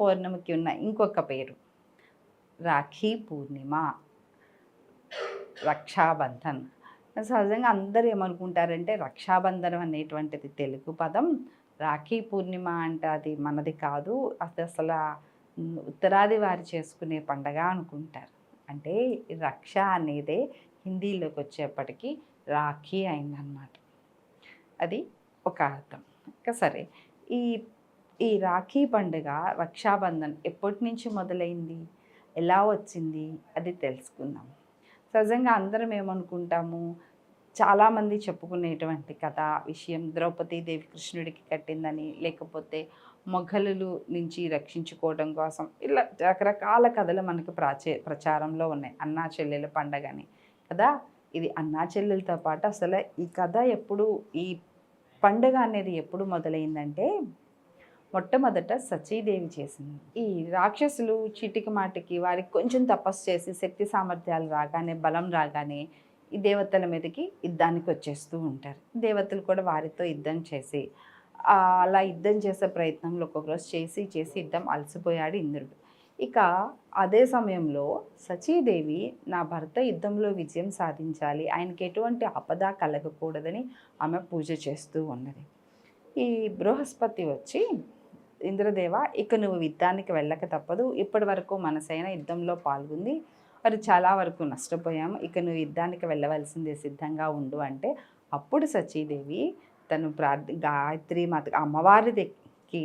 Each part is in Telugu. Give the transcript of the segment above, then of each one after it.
పౌర్ణమికి ఉన్న ఇంకొక పేరు. రాఖీ పూర్ణిమ. రక్షాబంధన్. సహజంగా అందరూ ఏమనుకుంటారంటే రక్షాబంధనం అనేటువంటిది తెలుగు పదం. రాఖీ పూర్ణిమ అంటే అది మనది కాదు. అది అసలు ఉత్తరాది వారు చేసుకునే పండగ అనుకుంటారు. అంటే రక్ష అనేదే హిందీలోకి వచ్చేప్పటికీ రాఖీ అయిందనమాట అది ఒక అర్థం. ఇంకా సరే ఈ ఈ రాఖీ పండుగ రక్షాబంధన్ ఎప్పటి నుంచి మొదలైంది? ఎలా వచ్చింది? అది తెలుసుకుందాం. సహజంగా అందరం ఏమనుకుంటాము? చాలామంది చెప్పుకునేటువంటి కథ విషయం ద్రౌపదీదేవి కృష్ణుడికి కట్టిందని లేకపోతే మొఘలులు నుంచి రక్షించుకోవడం కోసం ఇలా రకరకాల కథలు మనకు ప్రాచే ప్రచారంలో ఉన్నాయి. అన్నా చెల్లెల పండగని. కదా? ఇది అన్నా చెల్లెలతో పాటు అసలు ఈ కథ ఎప్పుడు ఈ పండుగ అనేది ఎప్పుడు మొదలైందంటే మొట్టమొదట సచీదేవి చేసింది. ఈ రాక్షసులు చీటికి మాటికి వారికి కొంచెం తపస్సు చేసి శక్తి సామర్థ్యాలు రాగానే బలం రాగానే ఈ దేవతల మీదకి యుద్ధానికి వచ్చేస్తూ ఉంటారు. దేవతలు కూడా వారితో యుద్ధం చేసి అలా యుద్ధం చేసే ప్రయత్నంలో ఒక్కొక్కరోజు చేసి చేసి యుద్ధం అలసిపోయాడు ఇంద్రుడు. ఇక అదే సమయంలో సచీదేవి నా భర్త యుద్ధంలో విజయం సాధించాలి ఆయనకి ఎటువంటి ఆపద కలగకూడదని ఆమె పూజ చేస్తూ ఉన్నది. ఈ బృహస్పతి వచ్చి ఇంద్రదేవ ఇక నువ్వు యుద్ధానికి వెళ్ళక తప్పదు. ఇప్పటి వరకు మనసైన యుద్ధంలో పాల్గొంది. మరి చాలా వరకు నష్టపోయాము. ఇక నువ్వు యుద్ధానికి వెళ్ళవలసిందే సిద్ధంగా ఉండు అంటే అప్పుడు సచీదేవి తను ప్రార్థ గాయత్రి మాత అమ్మవారికి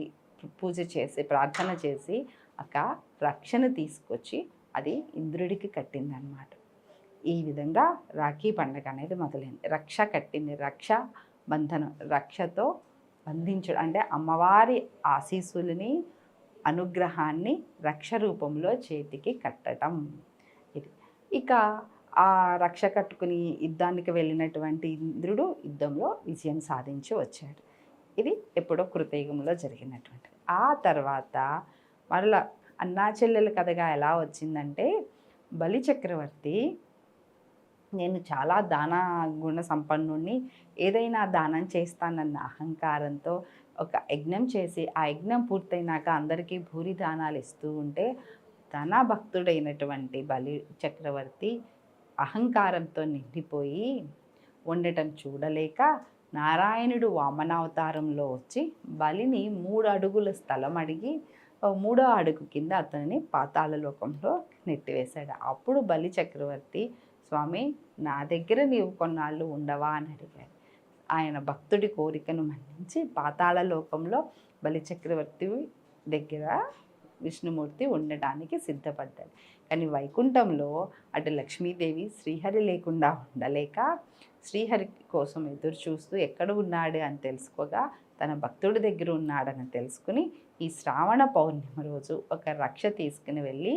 పూజ చేసి ప్రార్థన చేసి అక్క రక్షణ తీసుకొచ్చి అది ఇంద్రుడికి కట్టిందనమాట ఈ విధంగా రాఖీ పండగ అనేది మొదలైంది. రక్ష కట్టింది. రక్ష బంధనం. రక్షతో బంధించడం అంటే అమ్మవారి ఆశీస్సులని అనుగ్రహాన్ని రక్ష రూపంలో చేతికి కట్టడం. ఇది. ఇక ఆ రక్ష కట్టుకుని యుద్ధానికి వెళ్ళినటువంటి ఇంద్రుడు యుద్ధంలో విజయం సాధించి వచ్చాడు. ఇది ఎప్పుడో కృతయుగంలో జరిగినటువంటి. ఆ తర్వాత మరలా అన్నా చెల్లెల కథగా ఎలా వచ్చిందంటే బలి చక్రవర్తి నేను చాలా దాన గుణ సంపన్నుణ్ణి ఏదైనా దానం చేస్తానన్న అహంకారంతో ఒక యజ్ఞం చేసి ఆ యజ్ఞం పూర్తయినాక అందరికీ భూరి దానాలు ఇస్తూ ఉంటే ధన భక్తుడైనటువంటి బలి చక్రవర్తి అహంకారంతో నిండిపోయి ఉండటం చూడలేక నారాయణుడు వామనావతారంలో వచ్చి బలిని మూడు అడుగుల స్థలం అడిగి మూడో అడుగు కింద అతనిని పాతాళ లోకంలో నెట్టివేశాడు. అప్పుడు బలి చక్రవర్తి స్వామి నా దగ్గర నీవు కొన్నాళ్ళు ఉండవా అని అడిగాడు. ఆయన భక్తుడి కోరికను మన్నించి పాతాళ లోకంలో బలిచక్రవర్తి దగ్గర విష్ణుమూర్తి ఉండడానికి సిద్ధపడ్డాడు. కానీ వైకుంఠంలో అటు లక్ష్మీదేవి శ్రీహరి లేకుండా ఉండలేక శ్రీహరి కోసం ఎదురు చూస్తూ ఎక్కడ ఉన్నాడు అని తెలుసుకోగా తన భక్తుడి దగ్గర ఉన్నాడని తెలుసుకుని ఈ శ్రావణ పౌర్ణిమ రోజు ఒక రక్ష తీసుకుని వెళ్ళి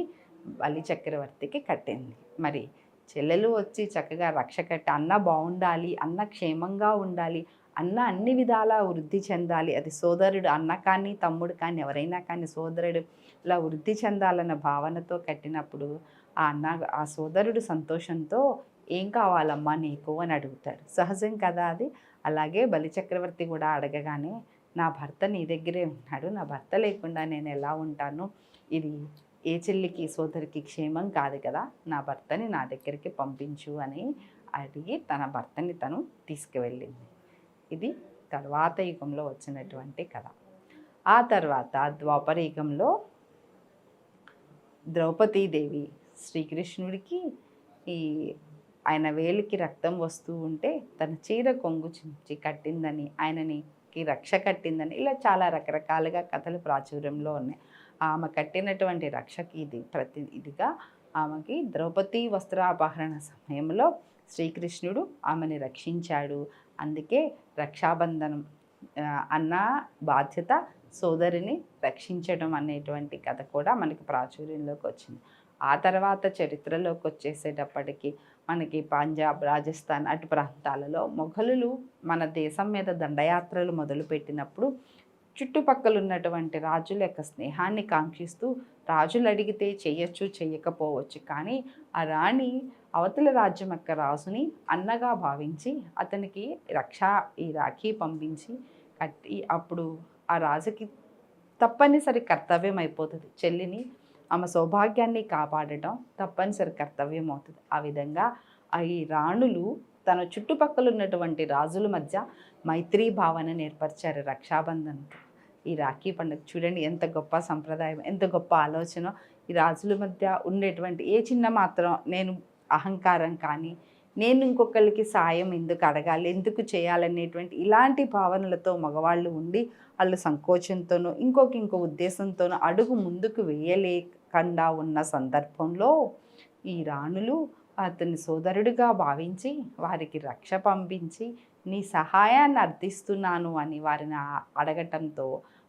బలి చక్రవర్తికి కట్టింది. మరి చెల్లెలు వచ్చి చక్కగా రక్ష కట్టి అన్న బాగుండాలి అన్న క్షేమంగా ఉండాలి అన్న అన్ని విధాలా వృద్ధి చెందాలి. అది సోదరుడు అన్న కానీ తమ్ముడు కానీ ఎవరైనా కానీ సోదరుడు ఇలా వృద్ధి చెందాలన్న భావనతో కట్టినప్పుడు ఆ అన్న ఆ సోదరుడు సంతోషంతో ఏం కావాలమ్మా నీకు? అని అడుగుతాడు. సహజం కదా అది. అలాగే బలిచక్రవర్తి కూడా అడగగానే నా భర్త నీ దగ్గరే ఉన్నాడు. నా భర్త లేకుండా నేను ఎలా ఉంటాను? ఇది ఏ చెల్లికి సోదరికి క్షేమం కాదు కదా నా భర్తని నా దగ్గరికి పంపించు అని అడిగి తన భర్తని తను తీసుకువెళ్ళింది. ఇది తర్వాత యుగంలో వచ్చినటువంటి కథ. ఆ తర్వాత ద్వాపర యుగంలో ద్రౌపదీదేవి శ్రీకృష్ణుడికి ఈ ఆయన వేలికి రక్తం వస్తూ ఉంటే తన చీర కొంగు చించి కట్టిందని ఆయనని రక్ష కట్టిందని ఇలా చాలా రకరకాలుగా కథలు ప్రాచుర్యంలో ఉన్నాయి. ఆమె కట్టినటువంటి రక్షకి ఇది ప్రతి ఇదిగా ఆమెకి ద్రౌపది వస్త్రాపహరణ సమయంలో శ్రీకృష్ణుడు ఆమెని రక్షించాడు. అందుకే రక్షాబంధనం అన్న బాధ్యత సోదరిని రక్షించడం అనేటువంటి కథ కూడా మనకి ప్రాచుర్యంలోకి వచ్చింది. ఆ తర్వాత చరిత్రలోకి వచ్చేసేటప్పటికి మనకి పంజాబ్ రాజస్థాన్ అటు ప్రాంతాలలో మొఘలులు మన దేశం మీద దండయాత్రలు మొదలుపెట్టినప్పుడు చుట్టుపక్కలున్నటువంటి రాజుల యొక్క స్నేహాన్ని కాంక్షిస్తూ రాజులు అడిగితే చేయొచ్చు చేయకపోవచ్చు. కానీ ఆ రాణి అవతల రాజ్యం యొక్క రాజుని అన్నగా భావించి అతనికి రక్ష ఈ రాఖీ పంపించి కట్టి అప్పుడు ఆ రాజుకి తప్పనిసరి కర్తవ్యం అయిపోతుంది. చెల్లిని ఆమె సౌభాగ్యాన్ని కాపాడటం తప్పనిసరి కర్తవ్యం అవుతుంది. ఆ విధంగా ఈ రాణులు తన చుట్టుపక్కల ఉన్నటువంటి రాజుల మధ్య మైత్రీ భావన ఏర్పరిచారు రక్షాబంధన్తో ఈ రాఖీ పండుగ చూడండి ఎంత గొప్ప సంప్రదాయం ఎంత గొప్ప ఆలోచన. ఈ రాజుల మధ్య ఉండేటువంటి ఏ చిన్న మాత్రం నేను అహంకారం కానీ నేను ఇంకొకరికి సాయం ఎందుకు అడగాలి ఎందుకు చేయాలనేటువంటి ఇలాంటి భావనలతో మగవాళ్ళు ఉండి వాళ్ళు సంకోచంతోనూ ఇంకొక ఇంకో ఉద్దేశంతోనూ అడుగు ముందుకు వేయలేకుండా ఉన్న సందర్భంలో ఈ రాణులు అతని సోదరుడిగా భావించి వారికి రక్ష పంపించి నీ సహాయాన్ని అర్థిస్తున్నాను అని వారిని అడగటంతో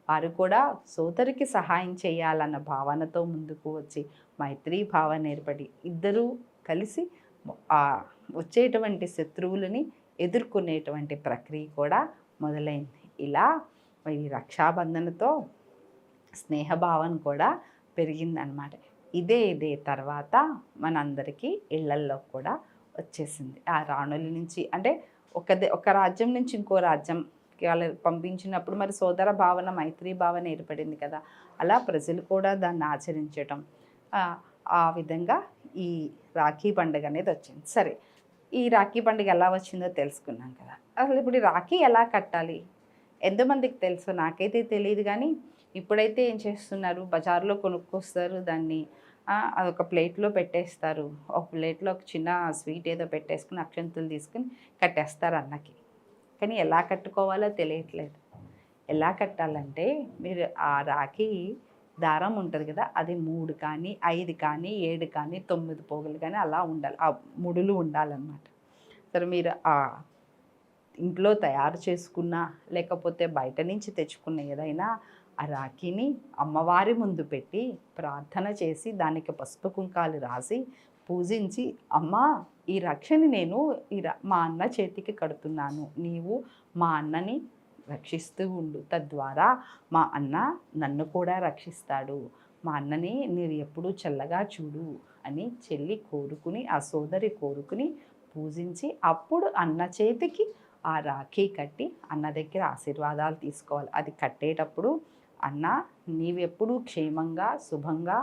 వారు కూడా సోదరికి సహాయం చేయాలన్న భావనతో ముందుకు వచ్చి మైత్రీ భావన ఏర్పడి ఇద్దరూ కలిసి వచ్చేటువంటి శత్రువులని ఎదుర్కొనేటువంటి ప్రక్రియ కూడా మొదలైంది. ఇలా ఈ రక్షాబంధనతో స్నేహభావం కూడా పెరిగిందనమాట ఇదే ఇదే తర్వాత మనందరికీ ఇళ్ళల్లో కూడా వచ్చేసింది. ఆ రాణుల నుంచి అంటే ఒక దే- ఒక రాజ్యం నుంచి ఇంకో రాజ్యం వాళ్ళు పంపించినప్పుడు మరి సోదర భావన మైత్రి భావన ఏర్పడింది కదా. అలా ప్రజలు కూడా దాన్ని ఆచరించటం ఆ, విధంగా ఈ రాఖీ పండుగ అనేది వచ్చింది. సరే ఈ రాఖీ పండుగ ఎలా వచ్చిందో తెలుసుకున్నాం కదా. అసలు ఇప్పుడు రాఖీ ఎలా కట్టాలి? ఎంతమందికి తెలుసు నాకైతే తెలియదు కానీ ఇప్పుడైతే ఏం చేస్తున్నారు? బజార్లో కొనుక్కొస్తారు దాన్ని. అదొక ప్లేట్లో పెట్టేస్తారు. ఒక ప్లేట్లో ఒక చిన్న స్వీట్ ఏదో పెట్టేసుకుని అక్షంతులు తీసుకుని కట్టేస్తారు అన్నకి. కానీ ఎలా కట్టుకోవాలో తెలియట్లేదు. ఎలా కట్టాలంటే మీరు ఆ రాఖీ దారం ఉంటుంది కదా అది మూడు కానీ ఐదు కానీ ఏడు కానీ తొమ్మిది పోగులు కానీ అలా ఉండాలి. ఆ ముడులు ఉండాలన్నమాట. సరే మీరు ఆ ఇంట్లో తయారు చేసుకున్న లేకపోతే బయట నుంచి తెచ్చుకున్న ఏదైనా ఆ రాఖీని అమ్మవారి ముందు పెట్టి ప్రార్థన చేసి దానికి పసుపు కుంకాలు రాసి పూజించి అమ్మా ఈ రక్షని నేను ఈ మా అన్న చేతికి కడుతున్నాను. నీవు మా అన్నని రక్షిస్తూ ఉండు. తద్వారా మా అన్న నన్ను కూడా రక్షిస్తాడు. మా అన్నని నీవు ఎప్పుడూ చల్లగా చూడు అని చెల్లి కోరుకుని ఆ సోదరి కోరుకుని పూజించి అప్పుడు అన్న చేతికి ఆ రాఖీ కట్టి అన్న దగ్గర ఆశీర్వాదాలు తీసుకోవాలి. అది కట్టేటప్పుడు అన్న నీవెప్పుడు క్షేమంగా శుభంగా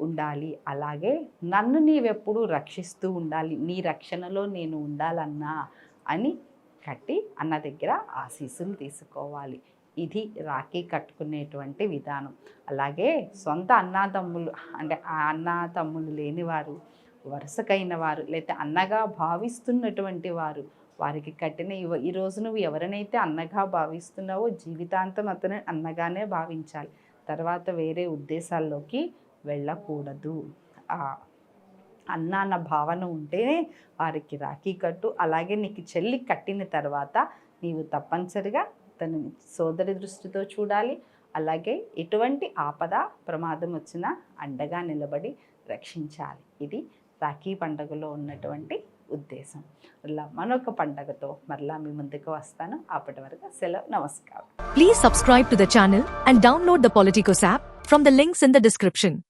ఉండాలి. అలాగే నన్ను నీవెప్పుడు రక్షిస్తూ ఉండాలి. నీ రక్షణలో నేను ఉండాలన్నా అని కట్టి అన్న దగ్గర ఆశీస్సులు తీసుకోవాలి. ఇది రాఖీ కట్టుకునేటువంటి విధానం. అలాగే సొంత అన్నాతమ్ములు అంటే ఆ అన్నాతమ్ములు లేనివారు వరుసకైన వారు లేదా అన్నగా భావిస్తున్నటువంటి వారు వారికి కట్టిన ఇవ ఈ రోజు నువ్వు ఎవరినైతే అన్నగా భావిస్తున్నావో జీవితాంతం అతను అన్నగానే భావించాలి. తర్వాత వేరే ఉద్దేశాల్లోకి వెళ్ళకూడదు. ఆ అన్న అన్న భావన ఉంటేనే వారికి రాఖీ కట్టు. అలాగే నీకు చెల్లి కట్టిన తర్వాత నీవు తప్పనిసరిగా తన సోదరి దృష్టితో చూడాలి. అలాగే ఎటువంటి ఆపద ప్రమాదం వచ్చినా అండగా నిలబడి రక్షించాలి. ఇది రాఖీ పండుగలో ఉన్నటువంటి ఉద్దేశం. మరలా మరొక పండగతో మరలా మీ ముందుకు వస్తాను. అప్పటి వరకు సెలవు. నమస్కారం. Please subscribe to the channel and download the Politicos app from the links in the description